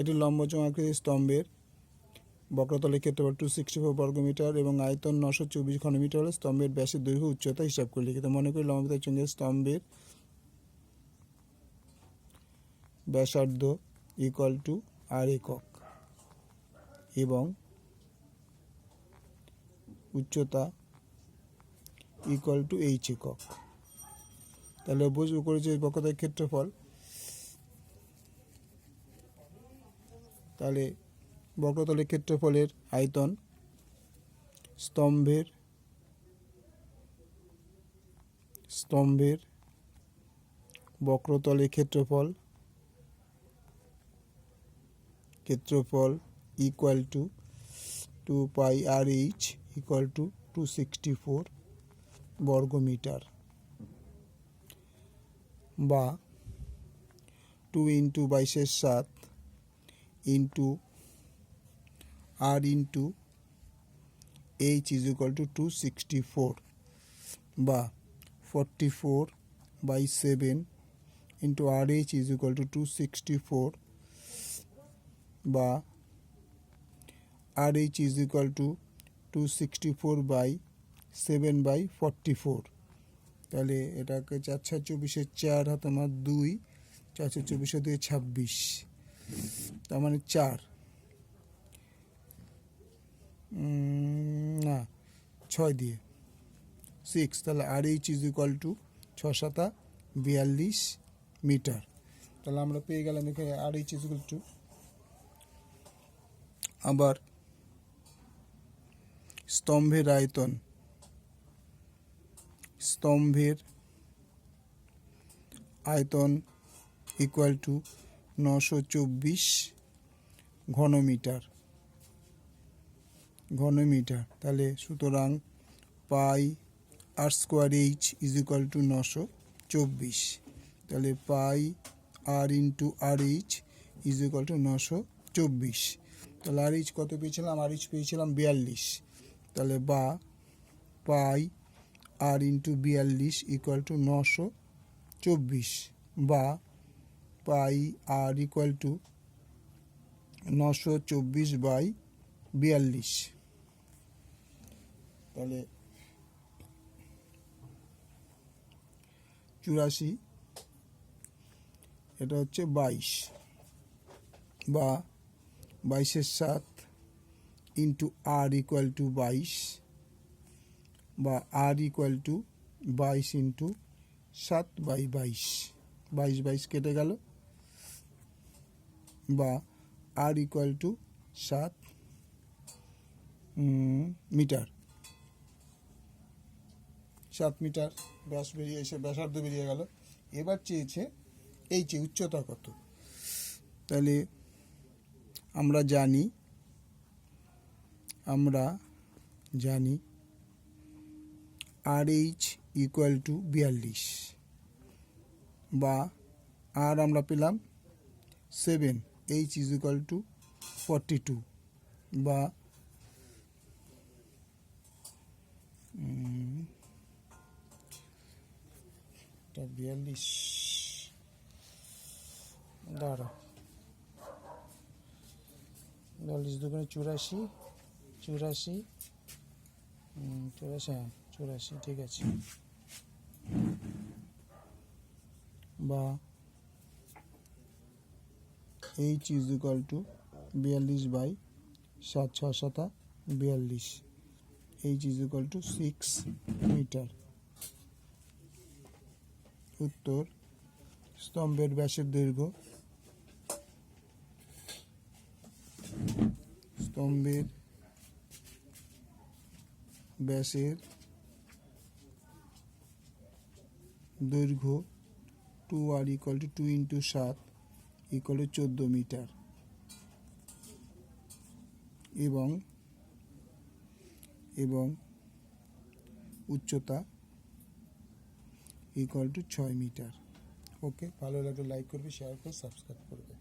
এটি লম্বচম আকৃতির স্তম্ভের। বক্রতলের ক্ষেত্রফল টু সিক্সটি ফোর বর্গমিটার এবং আয়তন নশো চব্বিশ ঘনমিটার হলে স্তম্ভের ব্যাসের দৈর্ঘ্য উচ্চতা হিসাব করে লিখিত মনে করি লম্বিত চঙ্গের স্তম্ভের ব্যাসার্ধ ইকুয়াল টু আর একক এবং উচ্চতা ইকুয়াল টু এইচ একক। তাহলে বুঝব করেছে বক্রতার ক্ষেত্রফল। তাহলে বক্রতলের ক্ষেত্রফলের আয়তন স্তম্ভের স্তম্ভের বক্রতলের ক্ষেত্রফল ক্ষেত্রফল equal to two pi r h equal to two sixty four বর্গমিটার বা টু ইন্টু বাইশের সাত into r into h is equal to two sixty four বা forty four by seven into r h is equal to two sixty four বা r h is equal to two sixty four by seven by forty four তাহলে এটাকে চার চার চব্বিশের চার হাত আমার দুই, চার চার দুই ছাব্বিশ। তার মানে চার। না, ছয় দিয়ে। সিক্স তাহলে r h is equal to ছ সাতা বিয়াল্লিশ মিটার। তাহলে আমরা পেয়ে গেলাম এখানে r h is equal to আবার স্তম্ভের আয়তন। স্তম্ভের আয়তন ইকুয়াল টু নশো চব্বিশ ঘনমিটার। ঘনমিটার। তাহলে সুতরাং pi r square h is equal to নশো চব্বিশ। তাহলে pi r into r h is equal to নশো চব্বিশ। তাহলে আর এইচ কত পেয়েছিলাম? আর এইচ পেয়েছিলাম বিয়াল্লিশ। তাহলে বা পাই আর ইন্টু বিয়াল্লিশ ইকুয়াল টু নশো চব্বিশ। বা পাই আর ইকুয়াল টু নশো চব্বিশ বাই বিয়াল্লিশ। তাহলে চুরাশি, এটা হচ্ছে বাইশ বা বাইশের সাত ইন্টু আর ইকুয়াল টু বাইশ বা আর ইকুয়াল টু বাইশ ইন্টু সাত বাই বাইশ। বাইশ বাইশ কেটে গেল। বা আর ইকুয়াল টু সাত মিটার। সাত মিটার ব্যাস বেরিয়ে এসে ব্যাসার্ধ বেরিয়ে গেল। এবার চেয়েছে এই যে উচ্চতা কত। তাহলে আমরা জানি আমরা জানি আর এইচ ইকুয়াল টু বিয়াল্লিশ বা আর আমরা পেলাম seven h is equal to forty two বা বিয়াল্লিশ। দাঁড়া বিয়াল্লিশ দুগুণে চুরাশি চুরাশি চুরাশি হ্যাঁ চুরাশি, ঠিক আছে। বা এইচ ইজ ইকাল টু বিয়াল্লিশ বাই সাত, ছ, সাতা বিয়াল্লিশ। H is equal to six metre উত্তর, স্তম্ভের ব্যাসের দৈর্ঘ্য। স্তম্ভের ব্যাসের দৈর্ঘ্য two r equal to two into সাত। ইকুয়াল টু চোদ্দ মিটার। এবং এবং উচ্চতা ইকুয়াল টু ছয় মিটার। ওকে ভালো লাগলে লাইক করবে শেয়ার করে সাবস্ক্রাইব করবে।